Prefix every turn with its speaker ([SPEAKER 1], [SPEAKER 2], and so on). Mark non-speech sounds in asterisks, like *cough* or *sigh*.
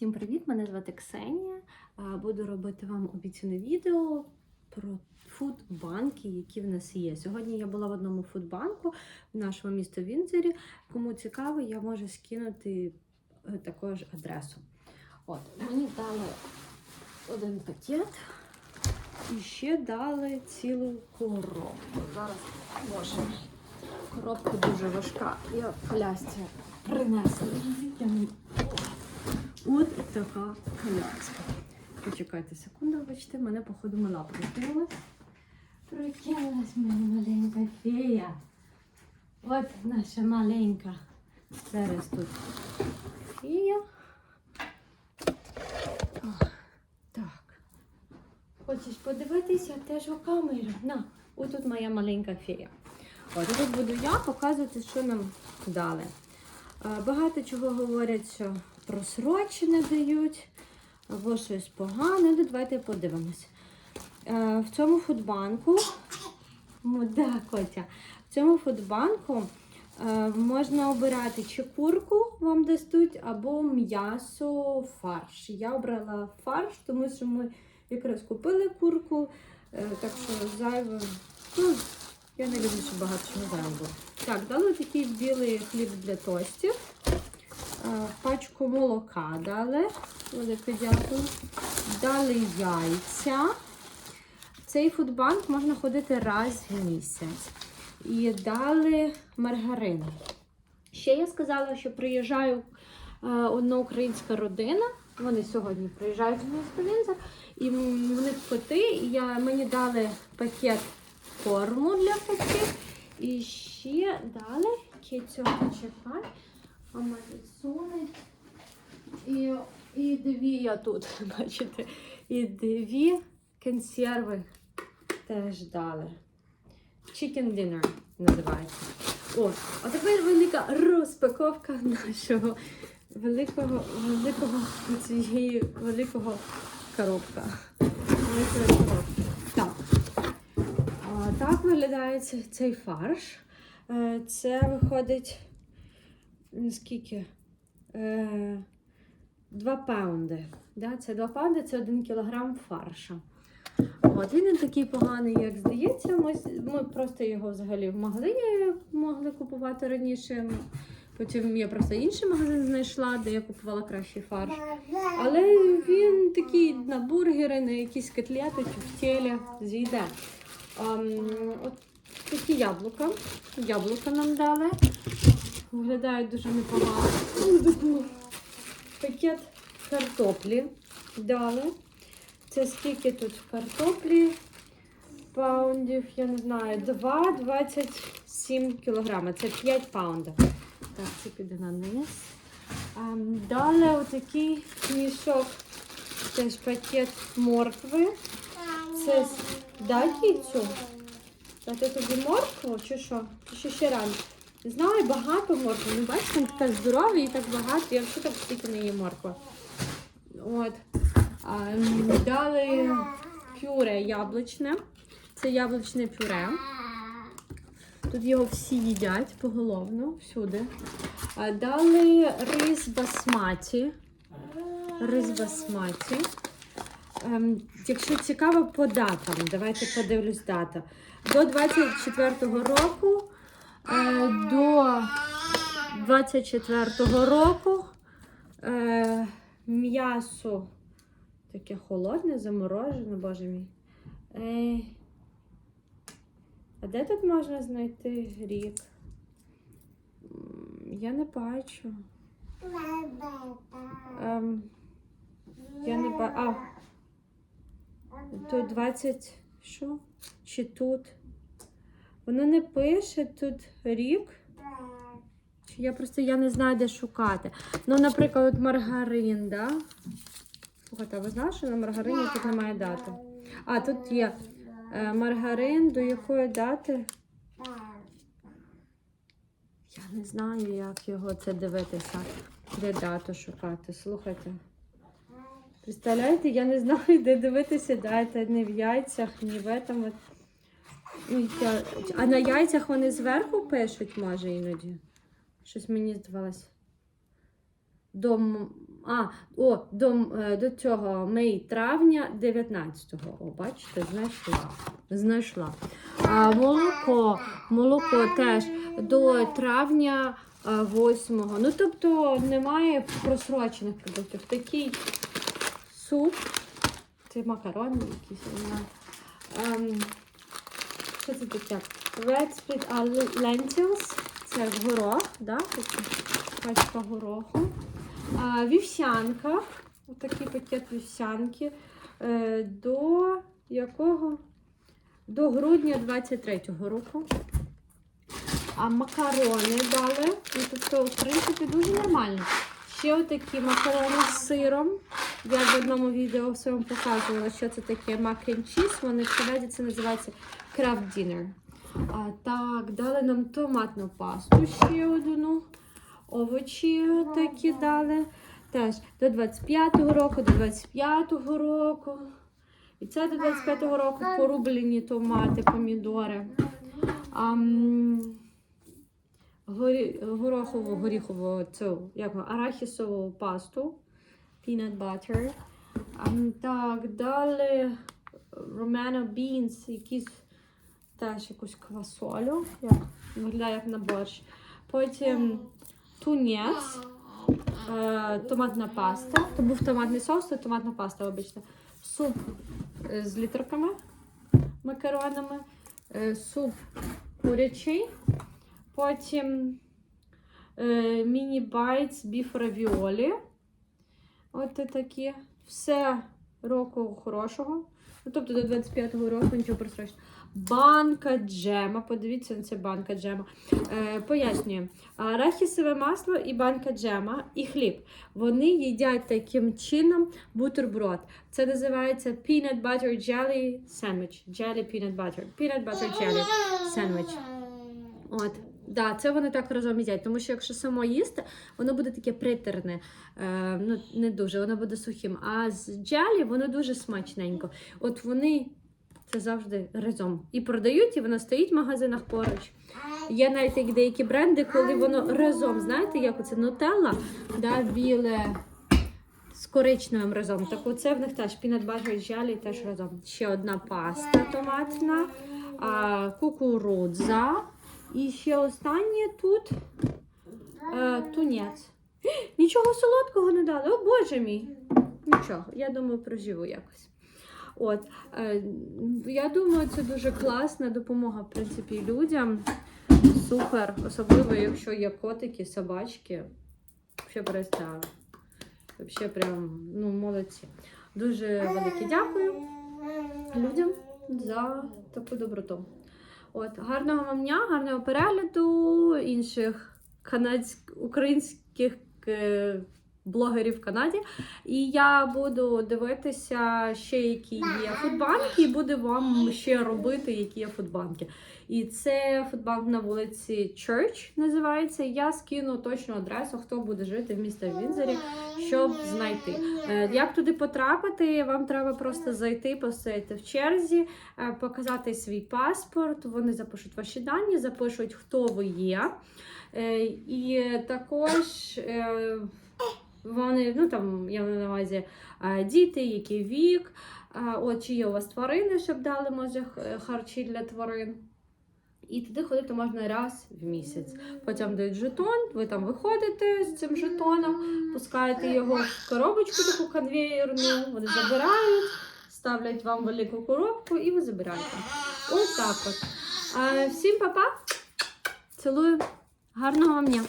[SPEAKER 1] Всім привіт! Мене звати Ксенія. Буду робити вам обіцяне відео про фудбанки, які в нас є. Сьогодні я була в одному фудбанку в нашому місті Вінзорі. Кому цікаво, я можу скинути е, також адресу. От, мені дали один пакет і ще дали цілу коробку. Зараз може. Коробка дуже важка. Я колясці принесла. От така коляска. Почекайте секунду, бачите, мене, походу, мала прокинулась. Прокинулась моя маленька фея. От наша маленька. Зараз тут фея. О, так. Хочеш подивитися теж у камеру? На, отут моя маленька фея. От тут буду я показувати, що нам дали. Е, Багато чого говорять, що просрочене дають, або щось погане. Ну, давайте подивимось. Е, В цьому фудбанку, да, Котя, в цьому фудбанку е, можна обирати чи курку вам дастуть, або м'ясо, фарш. Я обрала фарш, тому що ми якраз купили курку, е, так що зайве. Ну, я не люблю, щоб багато чого зайве було. Так, дали такий білий хліб для тостів. Е, Пачку молока дали. Велике дякую. Дали яйця. Цей фудбанк можна ходити раз в місяць. І дали маргарин. Ще я сказала, що приїжджаю е, одна українська родина. Вони сьогодні приїжджають місто Вінзор. І м, в них коти. І я, мені дали пакет корму для котів. І ще дали кицю чекай, амазони. І, і дві я тут, *laughs* бачите, і дві консерви теж дали. Chicken dinner називається. О, а тепер велика розпаковка нашого великого, великого цієї великого коробка. Великої коробки. Так. А, Так виглядає цей фарш. Е, Це виходить скільки? Е, Два паунди. Да? Це 2 паунди, це 1 кілограм фарша. От, він не такий поганий, як здається. Ми, ми просто його взагалі в магазині могли купувати раніше. Потім я просто інший магазин знайшла, де я купувала кращий фарш. Але він такий на бургери, на якісь котлети, тюфтелі зійде. Ам, от такі яблука. Яблука нам дали. Виглядають дуже непогано. Пакет картоплі дали. Це скільки тут картоплі? Паундів, я не знаю, 2,27 кілограми. Це 5 паундів. Так, це піде на низ. Далі отакий мішок. Теж пакет моркви. Це дай кіцю. Дати тобі моркву чи що? Чи ще ще? Знаю, багато моркви. Ну, бачите, він така здорова і так багато. Я взагалі так стільки не їм моркви. От. А, дали пюре яблучне. Це яблучне пюре. Тут його всі їдять поголовно, всюди. А, дали рис басматі. Рис басматі. Ем, якщо цікаво по датам, давайте подивлюсь дата. До 24-го року, до 24-го року е, м'ясо таке холодне, заморожене, боже мій. Е, а де тут можна знайти рік? Я не бачу. Ем, я не бачу. А, Тут 20. Що? Чи тут? Воно не пише тут рік. Я просто я не знаю, де шукати. Ну, наприклад, от маргарин, да? Слухайте, а ви знали, що на маргарині тут немає дати? А, тут є е, маргарин, до якої дати? Я не знаю, як його це дивитися. Де дату шукати. Слухайте. Представляєте, я не знаю, де дивитися дати, ні в яйцях, ні в этом. А на яйцях вони зверху пишуть, може, іноді. Щось мені здавалось. До А, о, до, е, до цього мей травня 19-го. О, бачите, знайшла. Знайшла. А, молоко, молоко теж до травня 8-го. Ну, тобто немає просрочених продуктів. Такий суп. Це макарони якісь. Ем, що це таке? Red split lentils. Це горох, да? Пачка гороху. А, вівсянка. Отакий пакет вівсянки. Е, до якого? До грудня 23-го року. А макарони дали. Ну, тобто, в принципі, дуже нормально. Ще отакі макарони з сиром. Я в одному відео своєму показувала, що це таке and cheese. Вони в Канаді це називається craft dinner. А, так, дали нам томатну пасту ще одну. Овочі такі дали. Теж до 25-го року, до 25-го року. І це до 25-го року порублені томати, помідори. Ам, горі, горохову, горіхову цю, як арахісову пасту. Peanut butter. Так, далі Romano beans, якісь теж якусь квасолю. Як, виглядає як на борщ. Потім тунець, е, томатна паста. То був томатний соус, то томатна паста, вибачте. Суп з літерками, макаронами, е, суп курячий. Потім міні-байтс біф равіолі. От такі. Все року хорошого. Ну, тобто до 25-го року нічого просрочного. Банка джема. Подивіться на це банка джема. Е, пояснюю. Арахісове масло і банка джема, і хліб. Вони їдять таким чином бутерброд. Це називається peanut butter jelly sandwich. Jelly peanut butter. Peanut butter jelly sandwich. От. Да, це вони так разом їдять, тому що якщо само їсти, воно буде таке притерне, е, ну не дуже, воно буде сухим. А з джелі воно дуже смачненько. От вони це завжди разом і продають, і воно стоїть в магазинах поруч. Є навіть деякі бренди, коли воно разом, знаєте, як оце нутелла, да, біле з коричневим разом. Так оце в них теж peanut butter jelly теж разом. Ще одна паста томатна, а, кукурудза. І ще останнє тут е, тунець. Нічого солодкого не дали. О Боже мій. Нічого, я думаю, проживу якось. От, е, я думаю, це дуже класна допомога, в принципі, людям. Супер, особливо, якщо є котики, собачки. Взагалі перестали. Взагалі прям, ну, молодці. Дуже велике дякую людям за таку доброту. От, гарного вам дня, гарного перегляду інших канадських українських е, блогерів в Канаді. І я буду дивитися ще, які є фудбанки, і буду вам ще робити, які є фудбанки. І це фудбанк на вулиці Church називається. Я скину точну адресу, хто буде жити в місті Вінзорі, щоб знайти. Е, Як туди потрапити? Вам треба просто зайти, постояти в черзі, е, показати свій паспорт. Вони запишуть ваші дані, запишуть, хто ви є. Е, І також вони, ну там я на увазі е, діти, який вік, е, от чи є у вас тварини, щоб дали може харчі для тварин. І туди ходити можна раз в місяць. Потім дають жетон, ви там виходите з цим жетоном, пускаєте його в коробочку таку конвеєрну, вони забирають, ставлять вам велику коробку і ви забираєте. Ось так от. Всім па-па. Цілую. Гарного вам дня.